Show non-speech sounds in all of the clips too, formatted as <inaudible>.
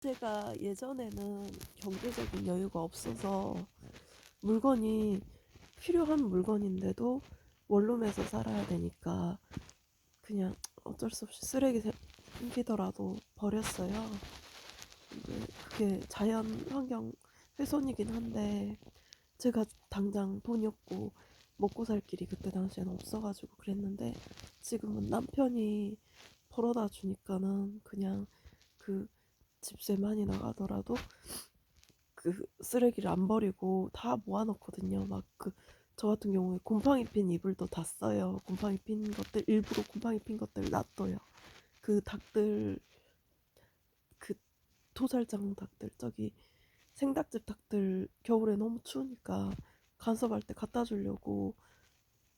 제가 예전에는 경제적인 여유가 없어서 물건이 필요한 물건인데도 원룸에서 살아야 되니까 그냥 어쩔 수 없이 쓰레기 생기더라도 버렸어요. 그게 자연 환경 훼손이긴 한데 제가 당장 돈이 없고 먹고 살 길이 그때 당시에는 없어가지고 그랬는데 지금은 남편이 벌어다 주니까는 그냥 그 집세 많이 나가더라도 그 쓰레기를 안 버리고 다 모아놓거든요. 막 그 저 같은 경우에 곰팡이 핀 이불도 다 써요. 곰팡이 핀 것들 일부러 곰팡이 핀 것들 놔둬요. 그 닭들 그 토살장 닭들 저기 생닭집 닭들 겨울에 너무 추우니까 간섭할 때 갖다 주려고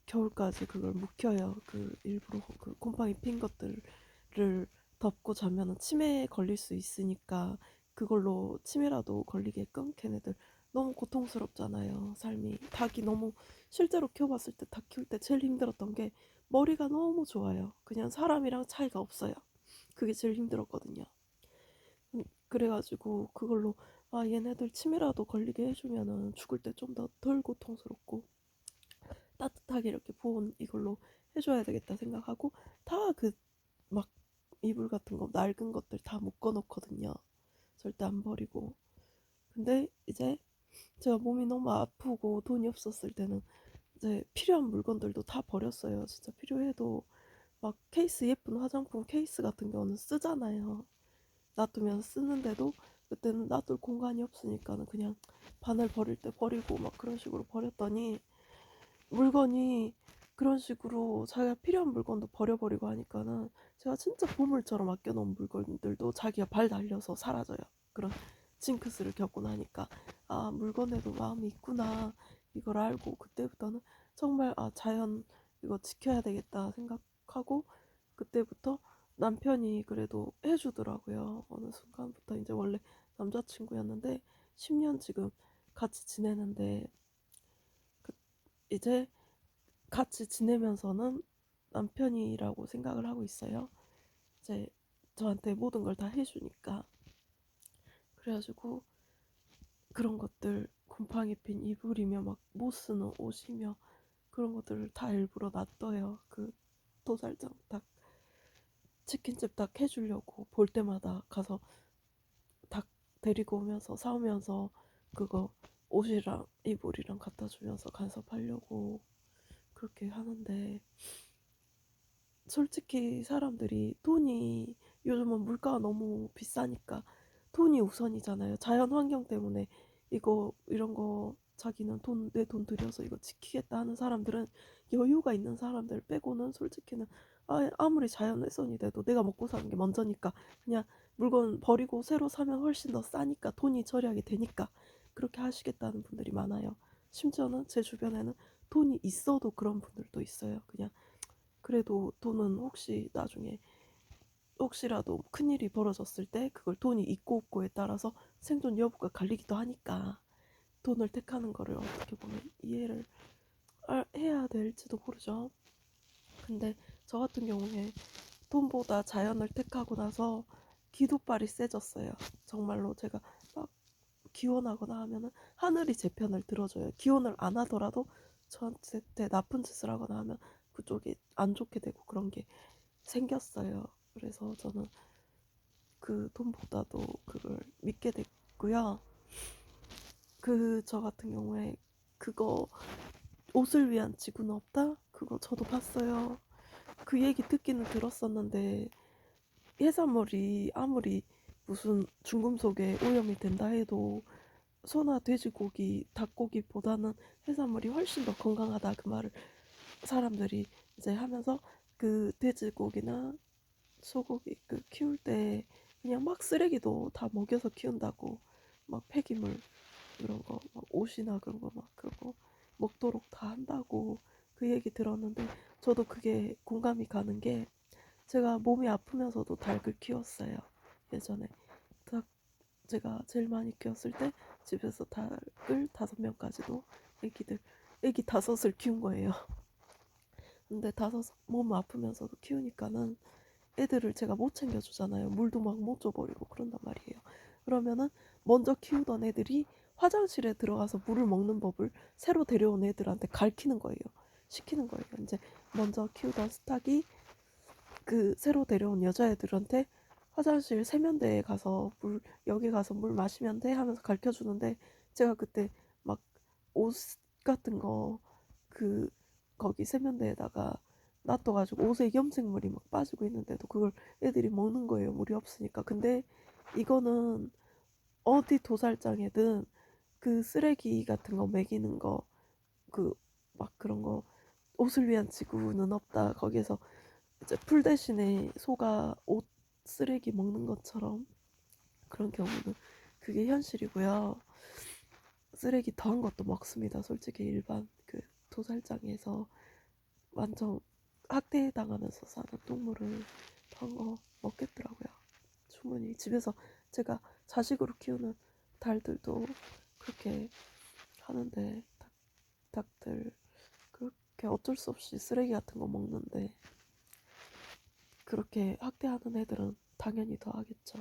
겨울까지 그걸 묵혀요. 그 일부러 그 곰팡이 핀 것들을 덮고 자면은 치매에 걸릴 수 있으니까 그걸로 치매라도 걸리게끔 걔네들 너무 고통스럽잖아요. 삶이 닭이 너무 실제로 키워봤을 때 닭 키울 때 제일 힘들었던 게 머리가 너무 좋아요. 그냥 사람이랑 차이가 없어요. 그게 제일 힘들었거든요. 음, 그래가지고 그걸로 아 얘네들 치매라도 걸리게 해주면은 죽을 때 좀 더 덜 고통스럽고 따뜻하게 이렇게 보온 이걸로 해줘야 되겠다 생각하고 다 그 막 이불 같은 거 낡은 것들 다 묶어 놓거든요. 절대 안 버리고. 근데 이제 제가 몸이 너무 아프고 돈이 없었을 때는 이제 필요한 물건들도 다 버렸어요. 진짜 필요해도 막 케이스 예쁜 화장품 케이스 같은 경우는 쓰잖아요. 놔두면 쓰는데도 그때는 놔둘 공간이 없으니까는 그냥 바늘 버릴 때 버리고 막 그런 식으로 버렸더니 물건이 그런 식으로 자기가 필요한 물건도 버려버리고 하니까는 제가 진짜 보물처럼 아껴놓은 물건들도 자기가 발 달려서 사라져요. 그런 징크스를 겪고 나니까 아 물건에도 마음이 있구나 이걸 알고 그때부터는 정말 아 자연 이거 지켜야 되겠다 생각하고 그때부터 남편이 그래도 해주더라고요. 어느 순간부터 이제 원래 남자친구였는데 10년 지금 같이 지내는데 그 이제 같이 지내면서는 남편이라고 생각을 하고 있어요. 이제 저한테 모든 걸 다 해주니까. 그래가지고 그런 것들 곰팡이 핀 이불이며 막 못 쓰는 옷이며 그런 것들을 다 일부러 놔둬요. 그 도살장 닭 치킨집 닭 해주려고 볼 때마다 가서 닭 데리고 오면서 사오면서 그거 옷이랑 이불이랑 갖다 주면서 간섭하려고 그렇게 하는데 솔직히 사람들이 돈이 요즘은 물가가 너무 비싸니까 돈이 우선이잖아요. 자연 환경 때문에 이거 이런 거 자기는 돈 내 돈 들여서 이거 지키겠다 하는 사람들은 여유가 있는 사람들 빼고는 솔직히는 아, 아무리 자연 훼손이 돼도 내가 먹고 사는 게 먼저니까 그냥 물건 버리고 새로 사면 훨씬 더 싸니까 돈이 절약이 되니까 그렇게 하시겠다는 분들이 많아요. 심지어는 제 주변에는 돈이 있어도 그런 분들도 있어요. 그냥 그래도 돈은 혹시 나중에 혹시라도 큰일이 벌어졌을 때 그걸 돈이 있고 없고에 따라서 생존 여부가 갈리기도 하니까 돈을 택하는 거를 어떻게 보면 이해를 알- 해야 될지도 모르죠. 근데 저 같은 경우에 돈보다 자연을 택하고 나서 기도발이 세졌어요. 정말로 제가 막 기원하거나 하면은 하늘이 제 편을 들어줘요. 기원을 안 하더라도 저한테 나쁜 짓을 하거나 하면 그쪽이 안 좋게 되고 그런 게 생겼어요. 그래서 저는 그 돈보다도 그걸 믿게 됐고요. 그 저 같은 경우에 그거 옷을 위한 지구는 없다? 그거 저도 봤어요. 그 얘기 듣기는 들었었는데 해산물이 아무리 무슨 중금속에 오염이 된다 해도 소나 돼지고기, 닭고기보다는 해산물이 훨씬 더 건강하다 그 말을 사람들이 이제 하면서 그 돼지고기나 소고기 그 키울 때 그냥 막 쓰레기도 다 먹여서 키운다고 막 폐기물 이런 거 막 옷이나 그런 거 막 그거 먹도록 다 한다고 그 얘기 들었는데 저도 그게 공감이 가는 게 제가 몸이 아프면서도 닭을 키웠어요 예전에. 닭 제가 제일 많이 키웠을 때 집에서 닭을 다섯 명까지도 애기들 애기 다섯을 키운 거예요 <laughs> 근데 다섯 몸 아프면서도 키우니까는 애들을 제가 못 챙겨주잖아요. 물도 막 못 줘버리고 그런단 말이에요. 그러면은 먼저 키우던 애들이 화장실에 들어가서 물을 먹는 법을 새로 데려온 애들한테 가르치는 거예요. 시키는 거예요. 이제 먼저 키우던 스탁이 그 새로 데려온 여자애들한테 화장실 세면대에 가서 물 여기 가서 물 마시면 돼? 하면서 가르쳐 주는데 제가 그때 막 옷 같은 거 그 거기 세면대에다가 놔둬가지고 옷에 염색물이 막 빠지고 있는데도 그걸 애들이 먹는 거예요 물이 없으니까. 근데 이거는 어디 도살장에든 그 쓰레기 같은 거 먹이는 거 그 막 그런 거 옷을 위한 지구는 없다. 거기에서 이제 풀 대신에 소가 옷 쓰레기 먹는 것처럼 그런 경우는 그게 현실이고요. 쓰레기 더한 것도 먹습니다. 솔직히 일반 그 도살장에서 완전 학대당하면서 사는 동물을 더한 거 먹겠더라고요. 충분히 집에서 제가 자식으로 키우는 달들도 그렇게 하는데 닭, 닭들 그렇게 어쩔 수 없이 쓰레기 같은 거 먹는데 그렇게 학대하는 애들은 당연히 더 하겠죠.